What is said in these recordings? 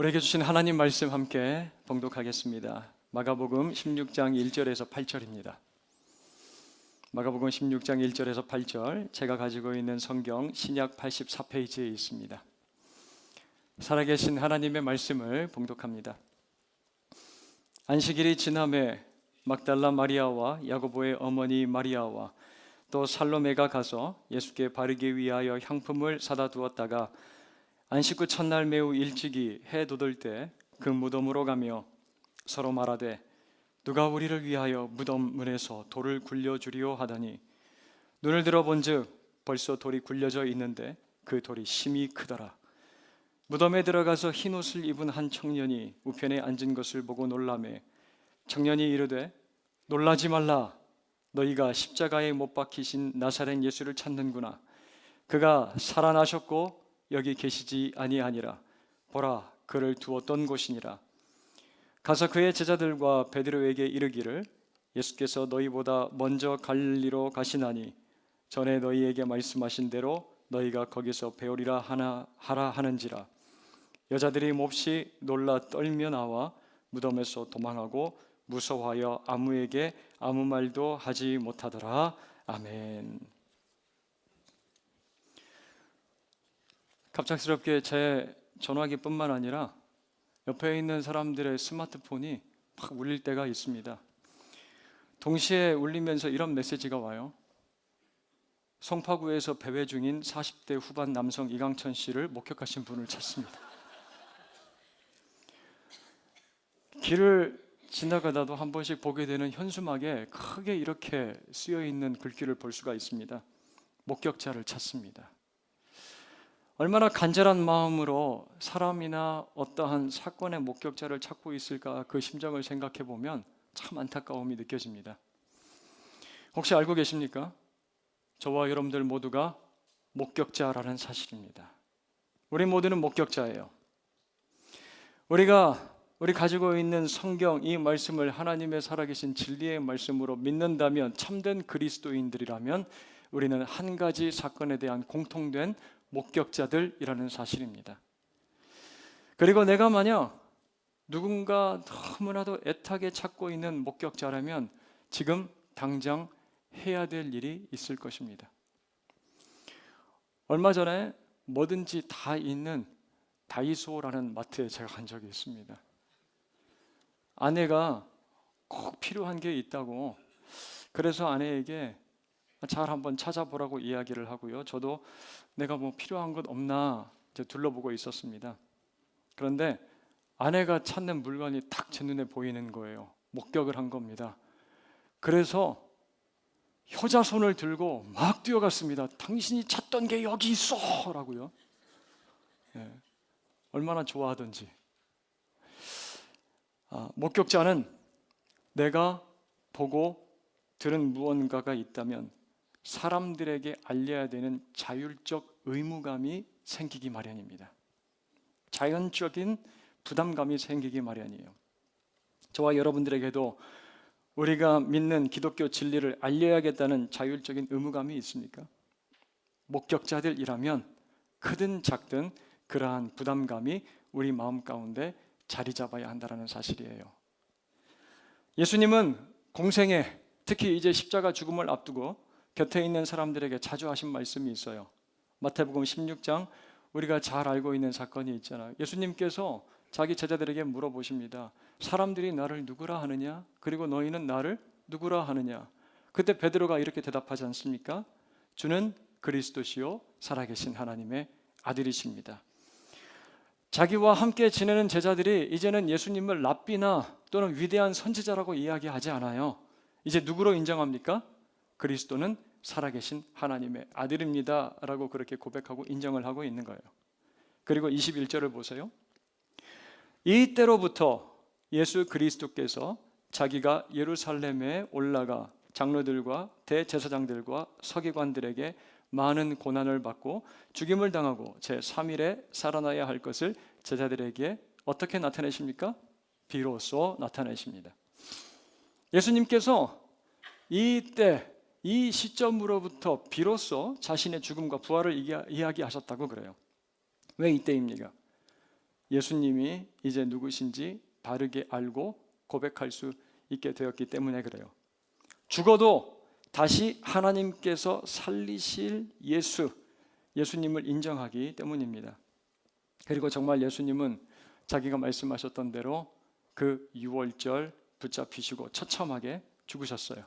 우리에게 주신 하나님 말씀 함께 봉독하겠습니다. 마가복음 16장 1절에서 8절입니다. 마가복음 16장 1절에서 8절 제가 가지고 있는 성경 신약 84페이지에 있습니다. 살아계신 하나님의 말씀을 봉독합니다. 안식일이 지남에 막달라 마리아와 야고보의 어머니 마리아와 또 살로메가 가서 예수께 바르기 위하여 향품을 사다 두었다가 안식 후 첫날 매우 일찍이 해 돋을 때 그 무덤으로 가며 서로 말하되 누가 우리를 위하여 무덤 문에서 돌을 굴려 주리오 하더니 눈을 들어 본즉 벌써 돌이 굴려져 있는데 그 돌이 심히 크더라. 무덤에 들어가서 흰 옷을 입은 한 청년이 우편에 앉은 것을 보고 놀라매 청년이 이르되 놀라지 말라. 너희가 십자가에 못 박히신 나사렛 예수를 찾는구나. 그가 살아나셨고 여기 계시지 아니하니라. 보라 그를 두었던 곳이니라. 가서 그의 제자들과 베드로에게 이르기를 예수께서 너희보다 먼저 갈리로 가시나니 전에 너희에게 말씀하신 대로 너희가 거기서 배우리라 하나 하라 하는지라. 여자들이 몹시 놀라 떨며 나와 무덤에서 도망하고 무서워하여 아무에게 아무 말도 하지 못하더라. 아멘. 갑작스럽게 제 전화기뿐만 아니라 옆에 있는 사람들의 스마트폰이 막 울릴 때가 있습니다. 동시에 울리면서 이런 메시지가 와요. 송파구에서 배회 중인 40대 후반 남성 이강천 씨를 목격하신 분을 찾습니다. 길을 지나가다도 한 번씩 보게 되는 현수막에 크게 이렇게 쓰여 있는 글귀를 볼 수가 있습니다. 목격자를 찾습니다. 얼마나 간절한 마음으로 사람이나 어떠한 사건의 목격자를 찾고 있을까 그 심정을 생각해 보면 참 안타까움이 느껴집니다. 혹시 알고 계십니까? 저와 여러분들 모두가 목격자라는 사실입니다. 우리 모두는 목격자예요. 우리가 우리 가지고 있는 성경 이 말씀을 하나님의 살아계신 진리의 말씀으로 믿는다면 참된 그리스도인들이라면 우리는 한 가지 사건에 대한 공통된 목격자들이라는 사실입니다. 그리고 내가 만약 누군가 너무나도 애타게 찾고 있는 목격자라면 지금 당장 해야 될 일이 있을 것입니다. 얼마 전에 뭐든지 다 있는 다이소라는 마트에 제가 간 적이 있습니다. 아내가 꼭 필요한 게 있다고 그래서 아내에게 잘 한번 찾아보라고 이야기를 하고요. 저도 내가 뭐 필요한 것 없나 둘러보고 있었습니다. 그런데 아내가 찾는 물건이 딱 제 눈에 보이는 거예요. 목격을 한 겁니다. 그래서 효자손을 들고 막 뛰어갔습니다. 당신이 찾던 게 여기 있어! 라고요. 네. 얼마나 좋아하던지. 아, 목격자는 내가 보고 들은 무언가가 있다면 사람들에게 알려야 되는 자율적 의무감이 생기기 마련입니다. 자연적인 부담감이 생기기 마련이에요. 저와 여러분들에게도 우리가 믿는 기독교 진리를 알려야겠다는 자율적인 의무감이 있습니까? 목격자들이라면 크든 작든 그러한 부담감이 우리 마음 가운데 자리 잡아야 한다는 사실이에요. 예수님은 공생에 특히 이제 십자가 죽음을 앞두고 곁에 있는 사람들에게 자주 하신 말씀이 있어요. 마태복음 16장 우리가 잘 알고 있는 사건이 있잖아요. 예수님께서 자기 제자들에게 물어보십니다. 사람들이 나를 누구라 하느냐? 그리고 너희는 나를 누구라 하느냐? 그때 베드로가 이렇게 대답하지 않습니까? 주는 그리스도시요 살아계신 하나님의 아들이십니다. 자기와 함께 지내는 제자들이 이제는 예수님을 랍비나 또는 위대한 선지자라고 이야기하지 않아요. 이제 누구로 인정합니까? 그리스도는 살아계신 하나님의 아들입니다 라고 그렇게 고백하고 인정을 하고 있는 거예요. 그리고 21절을 보세요. 이때로부터 예수 그리스도께서 자기가 예루살렘에 올라가 장로들과 대제사장들과 서기관들에게 많은 고난을 받고 죽임을 당하고 제 3일에 살아나야 할 것을 제자들에게 어떻게 나타내십니까? 비로소 나타내십니다. 예수님께서 이때 이 시점으로부터 비로소 자신의 죽음과 부활을 이야기하셨다고 그래요. 왜 이때입니까? 예수님이 이제 누구신지 바르게 알고 고백할 수 있게 되었기 때문에 그래요. 죽어도 다시 하나님께서 살리실 예수, 예수님을 인정하기 때문입니다. 그리고 정말 예수님은 자기가 말씀하셨던 대로 그 6월절 붙잡히시고 처참하게 죽으셨어요.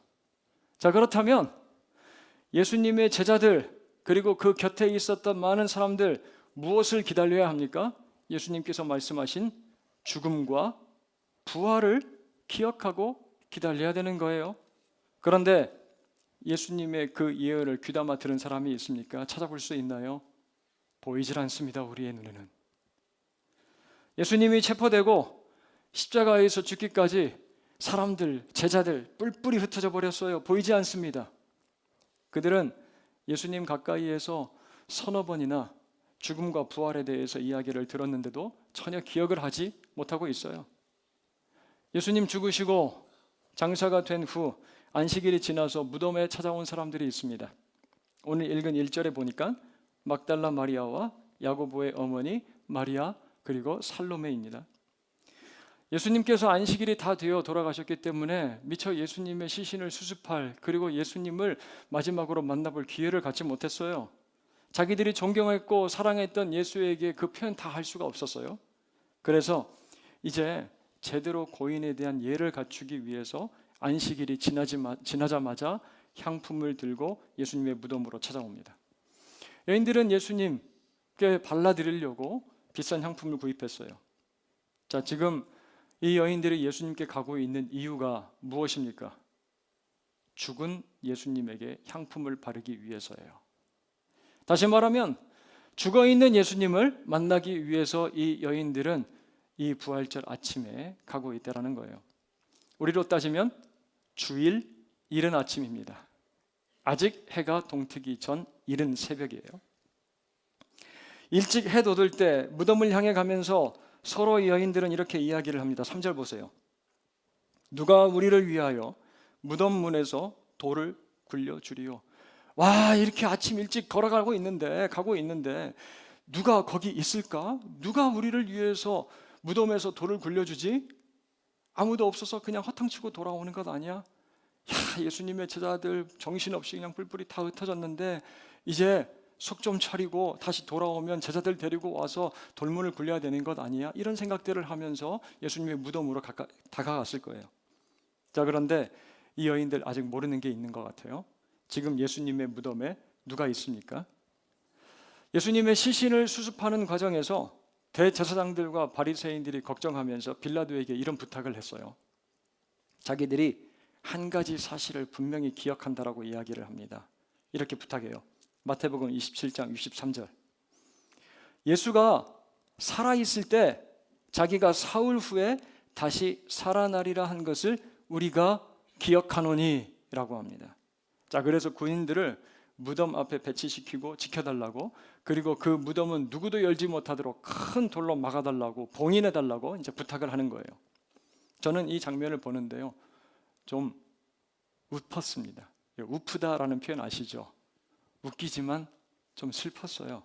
자, 그렇다면 예수님의 제자들 그리고 그 곁에 있었던 많은 사람들 무엇을 기다려야 합니까? 예수님께서 말씀하신 죽음과 부활을 기억하고 기다려야 되는 거예요. 그런데 예수님의 그 예언을 귀담아 들은 사람이 있습니까? 찾아볼 수 있나요? 보이질 않습니다. 우리의 눈에는. 예수님이 체포되고 십자가에서 죽기까지 사람들, 제자들 뿔뿔이 흩어져 버렸어요. 보이지 않습니다. 그들은 예수님 가까이에서 서너 번이나 죽음과 부활에 대해서 이야기를 들었는데도 전혀 기억을 하지 못하고 있어요. 예수님 죽으시고 장사가 된 후 안식일이 지나서 무덤에 찾아온 사람들이 있습니다. 오늘 읽은 1절에 보니까 막달라 마리아와 야고보의 어머니 마리아 그리고 살로메입니다. 예수님께서 안식일이 다 되어 돌아가셨기 때문에 미처 예수님의 시신을 수습할 그리고 예수님을 마지막으로 만나볼 기회를 갖지 못했어요. 자기들이 존경했고 사랑했던 예수에게 그 표현 다 할 수가 없었어요. 그래서 이제 제대로 고인에 대한 예를 갖추기 위해서 안식일이 지나자마자 향품을 들고 예수님의 무덤으로 찾아옵니다. 여인들은 예수님께 발라드리려고 비싼 향품을 구입했어요. 자, 지금 이 여인들이 예수님께 가고 있는 이유가 무엇입니까? 죽은 예수님에게 향품을 바르기 위해서예요. 다시 말하면 죽어 있는 예수님을 만나기 위해서 이 여인들은 이 부활절 아침에 가고 있다라는 거예요. 우리로 따지면 주일 이른 아침입니다. 아직 해가 동트기 전 이른 새벽이에요. 일찍 해 돋을 때 무덤을 향해 가면서 서로 여인들은 이렇게 이야기를 합니다. 3절 보세요. 누가 우리를 위하여 무덤 문에서 돌을 굴려 주리요. 와, 이렇게 아침 일찍 걸어가고 있는데 가고 있는데 누가 거기 있을까? 누가 우리를 위해서 무덤에서 돌을 굴려 주지? 아무도 없어서 그냥 허탕치고 돌아오는 것 아니야? 야, 예수님의 제자들 정신없이 그냥 뿔뿔이 다 흩어졌는데 이제 속 좀 차리고 다시 돌아오면 제자들 데리고 와서 돌문을 굴려야 되는 것 아니야? 이런 생각들을 하면서 예수님의 무덤으로 가까, 다가갔을 거예요. 자, 그런데 이 여인들 아직 모르는 게 있는 것 같아요. 지금 예수님의 무덤에 누가 있습니까? 예수님의 시신을 수습하는 과정에서 대제사장들과 바리새인들이 걱정하면서 빌라도에게 이런 부탁을 했어요. 자기들이 한 가지 사실을 분명히 기억한다라고 이야기를 합니다. 이렇게 부탁해요. 마태복음 27장 63절. 예수가 살아 있을 때 자기가 사흘 후에 다시 살아나리라 한 것을 우리가 기억하노니 라고 합니다. 자, 그래서 군인들을 무덤 앞에 배치시키고 지켜달라고 그리고 그 무덤은 누구도 열지 못하도록 큰 돌로 막아달라고 봉인해달라고 이제 부탁을 하는 거예요. 저는 이 장면을 보는데요. 좀 웃었습니다. 우프다라는 표현 아시죠? 웃기지만 좀 슬펐어요.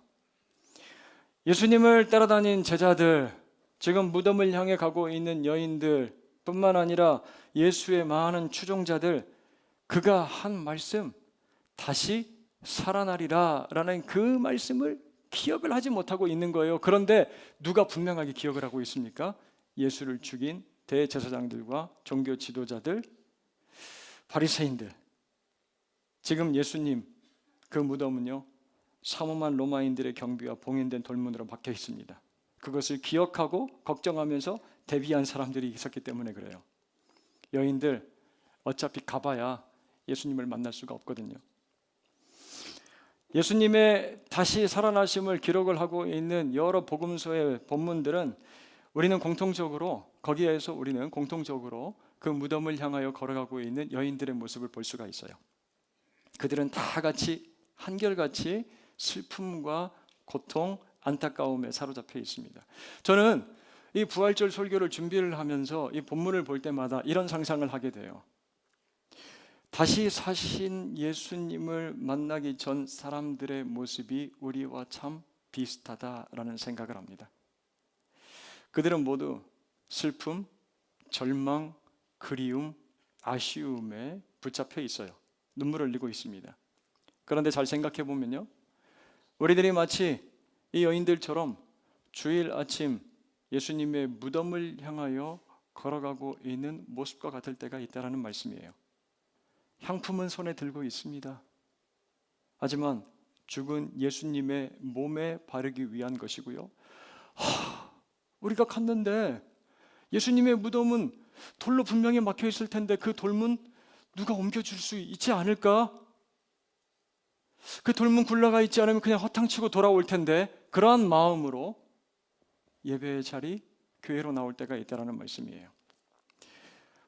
예수님을 따라다닌 제자들, 지금 무덤을 향해 가고 있는 여인들 뿐만 아니라 예수의 많은 추종자들, 그가 한 말씀, 다시 살아나리라 라는 그 말씀을 기억을 하지 못하고 있는 거예요. 그런데 누가 분명하게 기억을 하고 있습니까? 예수를 죽인 대제사장들과 종교 지도자들, 바리새인들. 지금 예수님 그 무덤은요. 사모만 로마인들의 경비와 봉인된 돌문으로 박혀 있습니다. 그것을 기억하고 걱정하면서 대비한 사람들이 있었기 때문에 그래요. 여인들 어차피 가봐야 예수님을 만날 수가 없거든요. 예수님의 다시 살아나심을 기록을 하고 있는 여러 복음서의 본문들은 우리는 공통적으로 거기에서 우리는 공통적으로 그 무덤을 향하여 걸어가고 있는 여인들의 모습을 볼 수가 있어요. 그들은 다 같이 한결같이 슬픔과 고통, 안타까움에 사로잡혀 있습니다. 저는 이 부활절 설교를 준비를 하면서 이 본문을 볼 때마다 이런 상상을 하게 돼요. 다시 사신 예수님을 만나기 전 사람들의 모습이 우리와 참 비슷하다라는 생각을 합니다. 그들은 모두 슬픔, 절망, 그리움, 아쉬움에 붙잡혀 있어요. 눈물을 흘리고 있습니다. 그런데 잘 생각해 보면요. 우리들이 마치 이 여인들처럼 주일 아침 예수님의 무덤을 향하여 걸어가고 있는 모습과 같을 때가 있다라는 말씀이에요. 향품은 손에 들고 있습니다. 하지만 죽은 예수님의 몸에 바르기 위한 것이고요. 하, 우리가 갔는데 예수님의 무덤은 돌로 분명히 막혀 있을 텐데 그 돌문 누가 옮겨줄 수 있지 않을까? 그 돌문 굴러가 있지 않으면 그냥 허탕치고 돌아올 텐데 그러한 마음으로 예배의 자리, 교회로 나올 때가 있다라는 말씀이에요.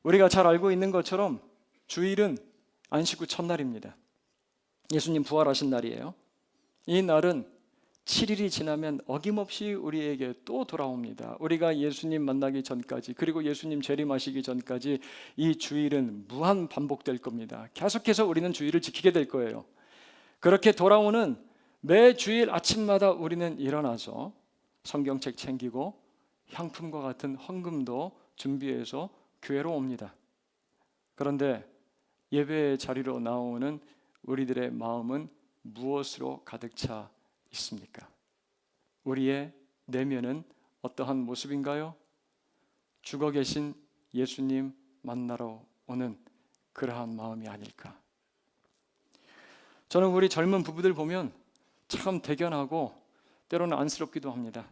우리가 잘 알고 있는 것처럼 주일은 안식 후 첫날입니다. 예수님 부활하신 날이에요. 이 날은 7일이 지나면 어김없이 우리에게 또 돌아옵니다. 우리가 예수님 만나기 전까지 그리고 예수님 재림하시기 전까지 이 주일은 무한 반복될 겁니다. 계속해서 우리는 주일을 지키게 될 거예요. 그렇게 돌아오는 매 주일 아침마다 우리는 일어나서 성경책 챙기고 향품과 같은 헌금도 준비해서 교회로 옵니다. 그런데 예배의 자리로 나오는 우리들의 마음은 무엇으로 가득 차 있습니까? 우리의 내면은 어떠한 모습인가요? 죽어 계신 예수님 만나러 오는 그러한 마음이 아닐까. 저는 우리 젊은 부부들 보면 참 대견하고 때로는 안쓰럽기도 합니다.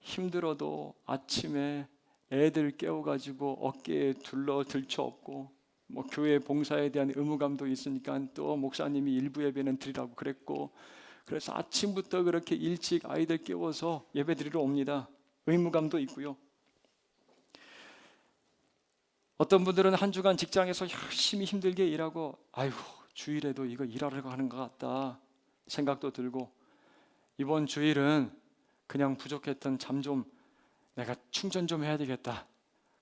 힘들어도 아침에 애들 깨워가지고 어깨에 둘러 들쳐업고 뭐 교회 봉사에 대한 의무감도 있으니까 또 목사님이 일부 예배는 드리라고 그랬고 그래서 아침부터 그렇게 일찍 아이들 깨워서 예배 드리러 옵니다. 의무감도 있고요. 어떤 분들은 한 주간 직장에서 열심히 힘들게 일하고 아이고 주일에도 이거 일하러 가는 것 같다 생각도 들고 이번 주일은 그냥 부족했던 잠 좀 내가 충전 좀 해야 되겠다.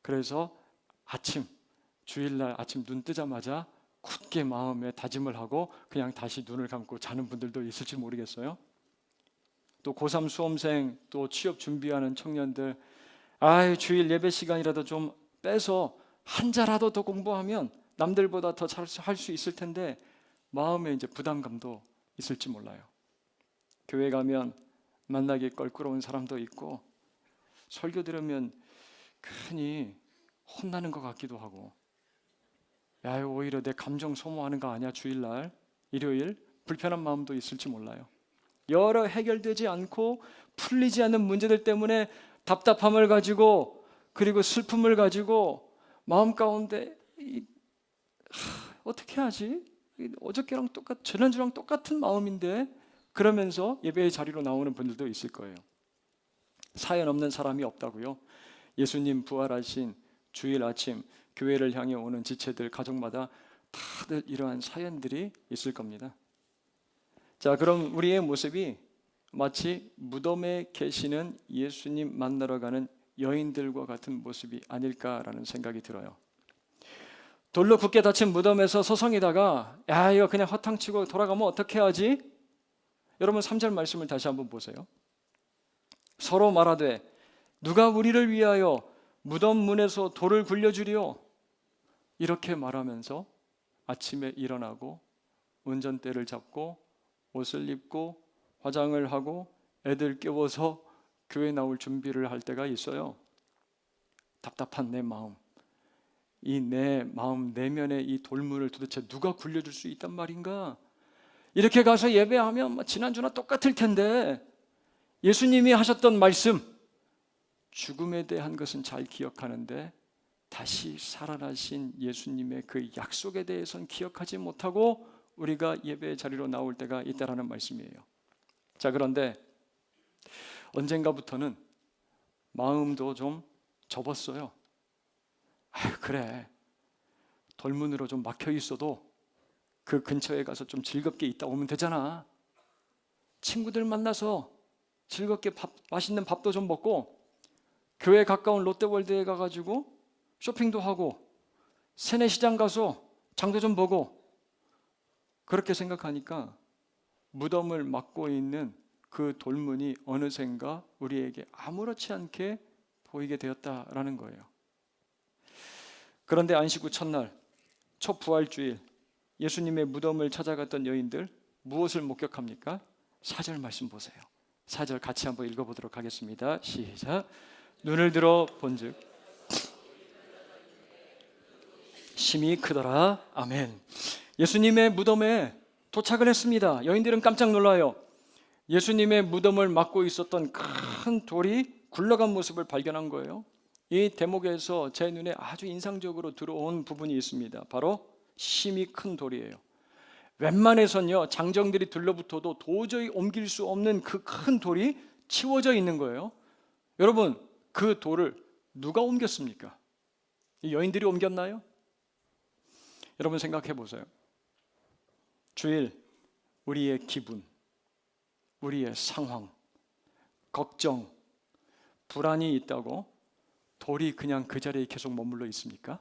그래서 아침 주일날 아침 눈 뜨자마자 굳게 마음에 다짐을 하고 그냥 다시 눈을 감고 자는 분들도 있을지 모르겠어요. 또 고3 수험생 또 취업 준비하는 청년들 아유 주일 예배 시간이라도 좀 빼서 한 자라도 더 공부하면 남들보다 더 잘 할 수 있을 텐데 마음에 이제 부담감도 있을지 몰라요. 교회 가면 만나기 껄끄러운 사람도 있고 설교 들으면 괜히 혼나는 것 같기도 하고 야 오히려 내 감정 소모하는 거 아니야 주일날 일요일 불편한 마음도 있을지 몰라요. 여러 해결되지 않고 풀리지 않는 문제들 때문에 답답함을 가지고 그리고 슬픔을 가지고 마음 가운데 이, 하, 어떻게 하지? 어저께랑 똑같, 지난주랑 똑같은 마음인데 그러면서 예배의 자리로 나오는 분들도 있을 거예요. 사연 없는 사람이 없다고요. 예수님 부활하신 주일 아침 교회를 향해 오는 지체들 가족마다 다들 이러한 사연들이 있을 겁니다. 자, 그럼 우리의 모습이 마치 무덤에 계시는 예수님 만나러 가는 여인들과 같은 모습이 아닐까라는 생각이 들어요. 돌로 굳게 닫힌 무덤에서 서성이다가 야 이거 그냥 허탕치고 돌아가면 어떻게 하지? 여러분 3절 말씀을 다시 한번 보세요. 서로 말하되 누가 우리를 위하여 무덤 문에서 돌을 굴려주리요? 이렇게 말하면서 아침에 일어나고 운전대를 잡고 옷을 입고 화장을 하고 애들 깨워서 교회 나올 준비를 할 때가 있어요. 답답한 내 마음. 이 내 마음 내면의 이 돌문을 도대체 누가 굴려줄 수 있단 말인가? 이렇게 가서 예배하면 뭐 지난주나 똑같을 텐데 예수님이 하셨던 말씀 죽음에 대한 것은 잘 기억하는데 다시 살아나신 예수님의 그 약속에 대해서는 기억하지 못하고 우리가 예배 자리로 나올 때가 있다라는 말씀이에요. 자, 그런데 언젠가부터는 마음도 좀 접었어요. 아, 그래. 돌문으로 좀 막혀 있어도 그 근처에 가서 좀 즐겁게 있다 오면 되잖아. 친구들 만나서 즐겁게 밥, 맛있는 밥도 좀 먹고 교회 가까운 롯데월드에 가가지고 쇼핑도 하고 세내시장 가서 장도 좀 보고 그렇게 생각하니까 무덤을 막고 있는 그 돌문이 어느샌가 우리에게 아무렇지 않게 보이게 되었다라는 거예요. 그런데 안식 후 첫날 첫 부활주일 예수님의 무덤을 찾아갔던 여인들 무엇을 목격합니까? 사절 말씀 보세요. 사절 같이 한번 읽어보도록 하겠습니다. 시작. 눈을 들어 본즉 심히 크더라. 아멘. 예수님의 무덤에 도착을 했습니다. 여인들은 깜짝 놀라요. 예수님의 무덤을 막고 있었던 큰 돌이 굴러간 모습을 발견한 거예요. 이 대목에서 제 눈에 아주 인상적으로 들어온 부분이 있습니다. 바로 심이 큰 돌이에요. 웬만해선요 장정들이 들러붙어도 도저히 옮길 수 없는 그 큰 돌이 치워져 있는 거예요. 여러분 그 돌을 누가 옮겼습니까? 이 여인들이 옮겼나요? 여러분 생각해 보세요. 주일 우리의 기분, 우리의 상황, 걱정, 불안이 있다고 돌이 그냥 그 자리에 계속 머물러 있습니까?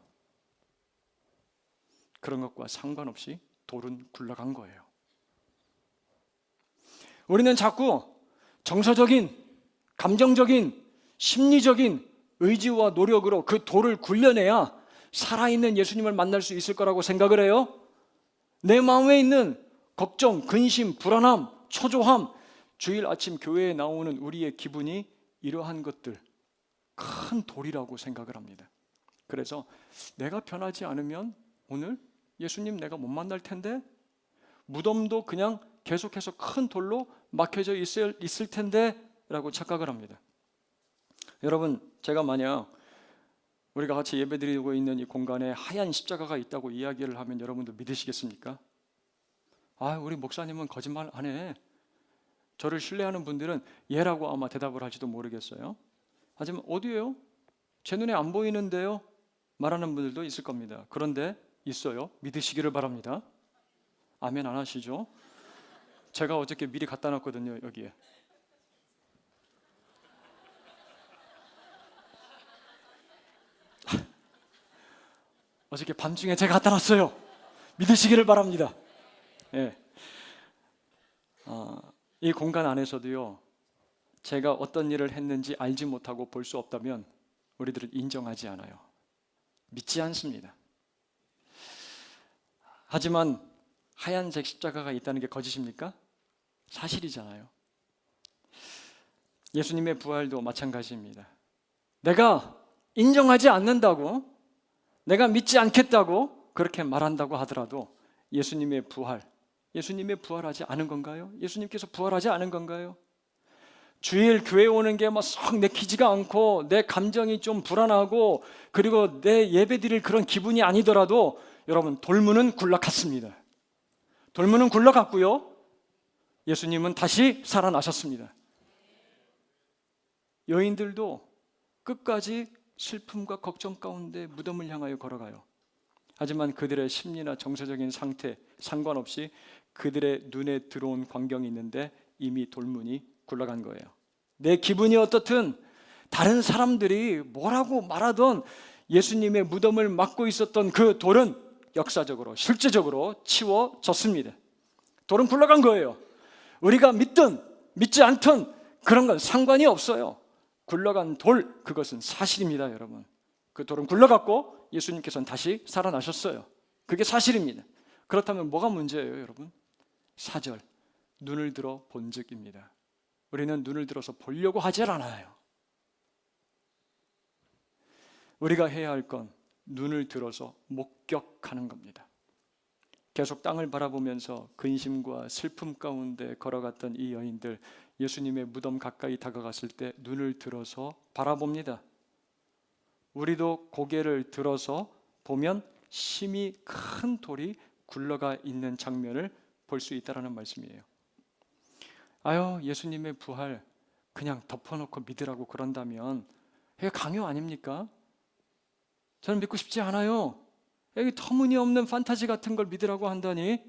그런 것과 상관없이 돌은 굴러간 거예요. 우리는 자꾸 정서적인, 감정적인, 심리적인 의지와 노력으로 그 돌을 굴려내야 살아있는 예수님을 만날 수 있을 거라고 생각을 해요. 내 마음에 있는 걱정, 근심, 불안함, 초조함, 주일 아침 교회에 나오는 우리의 기분이 이러한 것들, 큰 돌이라고 생각을 합니다. 그래서 내가 변하지 않으면 오늘 예수님 내가 못 만날 텐데 무덤도 그냥 계속해서 큰 돌로 막혀져 있을, 있을 텐데 라고 착각을 합니다. 여러분 제가 만약 우리가 같이 예배드리고 있는 이 공간에 하얀 십자가가 있다고 이야기를 하면 여러분도 믿으시겠습니까? 아, 우리 목사님은 거짓말 안 해. 저를 신뢰하는 분들은 예라고 아마 대답을 할지도 모르겠어요. 하지만 어디에요? 제 눈에 안 보이는데요? 말하는 분들도 있을 겁니다. 그런데 있어요. 믿으시기를 바랍니다. 아멘 안 하시죠? 제가 어저께 미리 갖다 놨거든요, 여기에. 어저께 밤중에 제가 갖다 놨어요. 믿으시기를 바랍니다. 예. 아, 이 공간 안에서도요, 제가 어떤 일을 했는지 알지 못하고 볼 수 없다면 우리들은 인정하지 않아요. 믿지 않습니다. 하지만 하얀색 십자가가 있다는 게 거짓입니까? 사실이잖아요. 예수님의 부활도 마찬가지입니다. 내가 인정하지 않는다고, 내가 믿지 않겠다고 그렇게 말한다고 하더라도 예수님의 부활, 예수님의 부활하지 않은 건가요? 예수님께서 부활하지 않은 건가요? 주일 교회 오는 게뭐썩 내키지가 않고 내 감정이 좀 불안하고 그리고 내 예배 드릴 그런 기분이 아니더라도 여러분 돌문은 굴러갔습니다. 돌문은 굴러갔고요. 예수님은 다시 살아나셨습니다. 여인들도 끝까지 슬픔과 걱정 가운데 무덤을 향하여 걸어가요. 하지만 그들의 심리나 정서적인 상태 상관없이 그들의 눈에 들어온 광경이 있는데 이미 돌문이 굴러간 거예요. 내 기분이 어떻든 다른 사람들이 뭐라고 말하던 예수님의 무덤을 막고 있었던 그 돌은 역사적으로 실제적으로 치워졌습니다. 돌은 굴러간 거예요. 우리가 믿든 믿지 않든 그런 건 상관이 없어요. 굴러간 돌 그것은 사실입니다, 여러분. 그 돌은 굴러갔고 예수님께서는 다시 살아나셨어요. 그게 사실입니다. 그렇다면 뭐가 문제예요, 여러분? 사절 눈을 들어 본즉입니다. 우리는 눈을 들어서 보려고 하질 않아요. 우리가 해야 할 건 눈을 들어서 목격하는 겁니다. 계속 땅을 바라보면서 근심과 슬픔 가운데 걸어갔던 이 여인들 예수님의 무덤 가까이 다가갔을 때 눈을 들어서 바라봅니다. 우리도 고개를 들어서 보면 심이 큰 돌이 굴러가 있는 장면을 볼 수 있다라는 말씀이에요. 아유, 예수님의 부활 그냥 덮어놓고 믿으라고 그런다면 이게 강요 아닙니까? 저는 믿고 싶지 않아요. 여기 터무니없는 판타지 같은 걸 믿으라고 한다니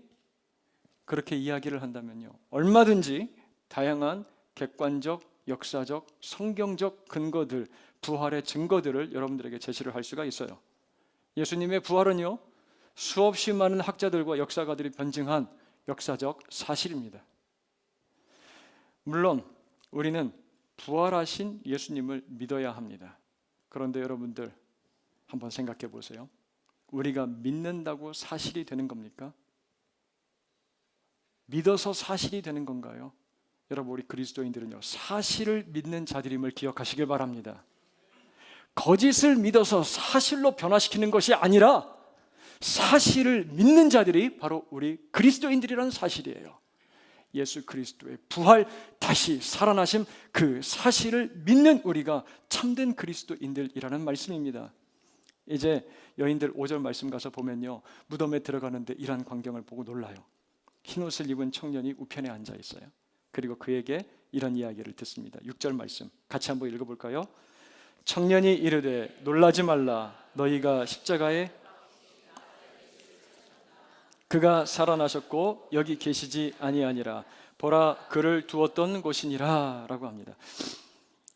그렇게 이야기를 한다면요. 얼마든지 다양한 객관적, 역사적, 성경적 근거들, 부활의 증거들을 여러분들에게 제시를 할 수가 있어요. 예수님의 부활은요. 수없이 많은 학자들과 역사가들이 변증한 역사적 사실입니다. 물론 우리는 부활하신 예수님을 믿어야 합니다. 그런데 여러분들 한번 생각해 보세요. 우리가 믿는다고 사실이 되는 겁니까? 믿어서 사실이 되는 건가요? 여러분 우리 그리스도인들은요 사실을 믿는 자들임을 기억하시길 바랍니다. 거짓을 믿어서 사실로 변화시키는 것이 아니라 사실을 믿는 자들이 바로 우리 그리스도인들이라는 사실이에요. 예수 그리스도의 부활 다시 살아나심 그 사실을 믿는 우리가 참된 그리스도인들이라는 말씀입니다. 이제 여인들 5절 말씀 가서 보면요. 무덤에 들어가는데 이러한 광경을 보고 놀라요. 흰 옷을 입은 청년이 우편에 앉아 있어요. 그리고 그에게 이런 이야기를 듣습니다. 6절 말씀 같이 한번 읽어 볼까요? 청년이 이르되 놀라지 말라 너희가 십자가에 그가 살아나셨고 여기 계시지 아니하니라 보라 그를 두었던 곳이니라라고 합니다.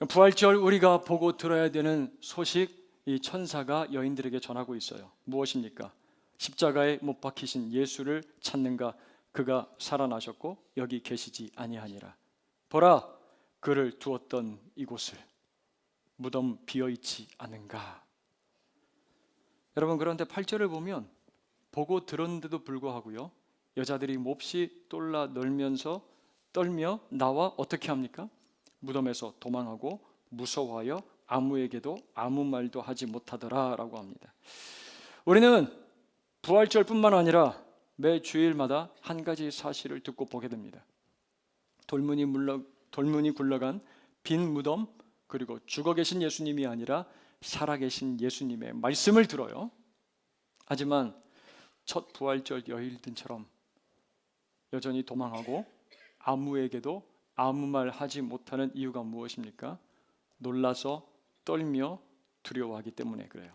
부활절 우리가 보고 들어야 되는 소식 이 천사가 여인들에게 전하고 있어요. 무엇입니까? 십자가에 못 박히신 예수를 찾는가 그가 살아나셨고 여기 계시지 아니하니라. 보라 그를 두었던 이곳을 무덤 비어 있지 않은가. 여러분 그런데 8절을 보면 보고 들었는데도 불구하고요. 여자들이 몹시 똘라 널면서 떨며 나와 어떻게 합니까? 무덤에서 도망하고 무서워하여 아무에게도 아무 말도 하지 못하더라라고 합니다. 우리는 부활절뿐만 아니라 매 주일마다 한 가지 사실을 듣고 보게 됩니다. 돌문이 물러 돌문이 굴러간 빈 무덤 그리고 죽어 계신 예수님이 아니라 살아 계신 예수님의 말씀을 들어요. 하지만 첫 부활절 여일들처럼 여전히 도망하고 아무에게도 아무 말 하지 못하는 이유가 무엇입니까? 놀라서 떨며 두려워하기 때문에 그래요.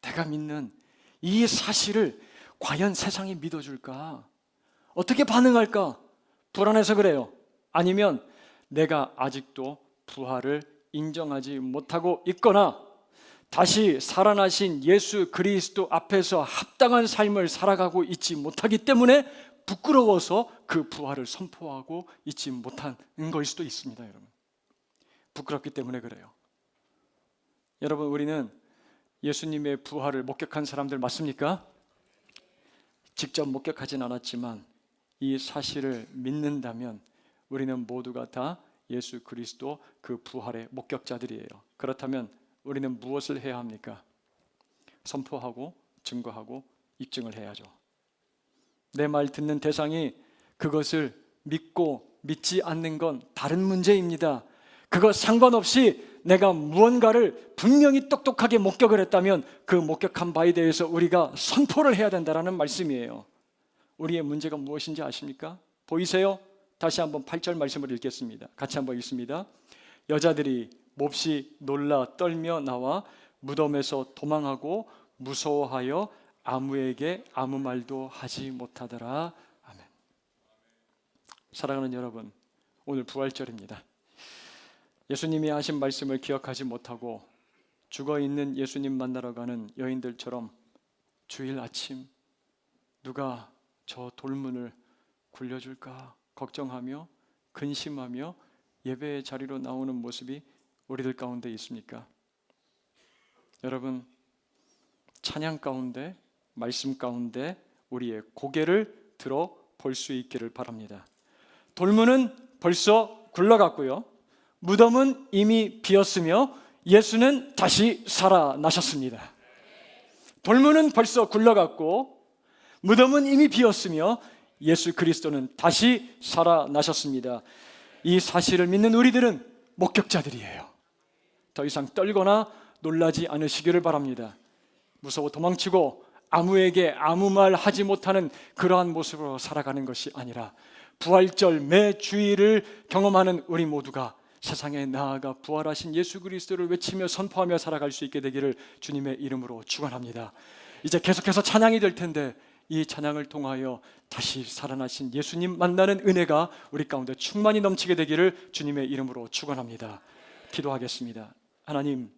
내가 믿는 이 사실을 과연 세상이 믿어줄까? 어떻게 반응할까? 불안해서 그래요. 아니면 내가 아직도 부활을 인정하지 못하고 있거나 다시 살아나신 예수 그리스도 앞에서 합당한 삶을 살아가고 있지 못하기 때문에 부끄러워서 그 부활을 선포하고 있지 못한 걸 수도 있습니다, 여러분. 부끄럽기 때문에 그래요. 여러분, 우리는 예수님의 부활을 목격한 사람들 맞습니까? 직접 목격하진 않았지만 이 사실을 믿는다면 우리는 모두가 다 예수 그리스도 그 부활의 목격자들이에요. 그렇다면 우리는 무엇을 해야 합니까? 선포하고 증거하고 입증을 해야죠. 내 말 듣는 대상이 그것을 믿고 믿지 않는 건 다른 문제입니다. 그거 상관없이 내가 무언가를 분명히 똑똑하게 목격을 했다면 그 목격한 바에 대해서 우리가 선포를 해야 된다는 말씀이에요. 우리의 문제가 무엇인지 아십니까? 보이세요? 다시 한번 8절 말씀을 읽겠습니다. 같이 한번 읽습니다. 여자들이 몹시 놀라 떨며 나와 무덤에서 도망하고 무서워하여 아무에게 아무 말도 하지 못하더라. 아멘. 사랑하는 여러분, 오늘 부활절입니다. 예수님이 하신 말씀을 기억하지 못하고 죽어 있는 예수님 만나러 가는 여인들처럼 주일 아침 누가 저 돌문을 굴려줄까 걱정하며 근심하며 예배의 자리로 나오는 모습이 우리들 가운데 있습니까? 여러분 찬양 가운데 말씀 가운데 우리의 고개를 들어 볼 수 있기를 바랍니다. 돌문은 벌써 굴러갔고요. 무덤은 이미 비었으며 예수는 다시 살아나셨습니다. 돌문은 벌써 굴러갔고 무덤은 이미 비었으며 예수 그리스도는 다시 살아나셨습니다. 이 사실을 믿는 우리들은 목격자들이에요. 더 이상 떨거나 놀라지 않으시기를 바랍니다. 무서워 도망치고 아무에게 아무 말 하지 못하는 그러한 모습으로 살아가는 것이 아니라 부활절 매 주일을 경험하는 우리 모두가 세상에 나아가 부활하신 예수 그리스도를 외치며 선포하며 살아갈 수 있게 되기를 주님의 이름으로 축원합니다. 이제 계속해서 찬양이 될 텐데 이 찬양을 통하여 다시 살아나신 예수님 만나는 은혜가 우리 가운데 충만히 넘치게 되기를 주님의 이름으로 축원합니다. 기도하겠습니다. 하나님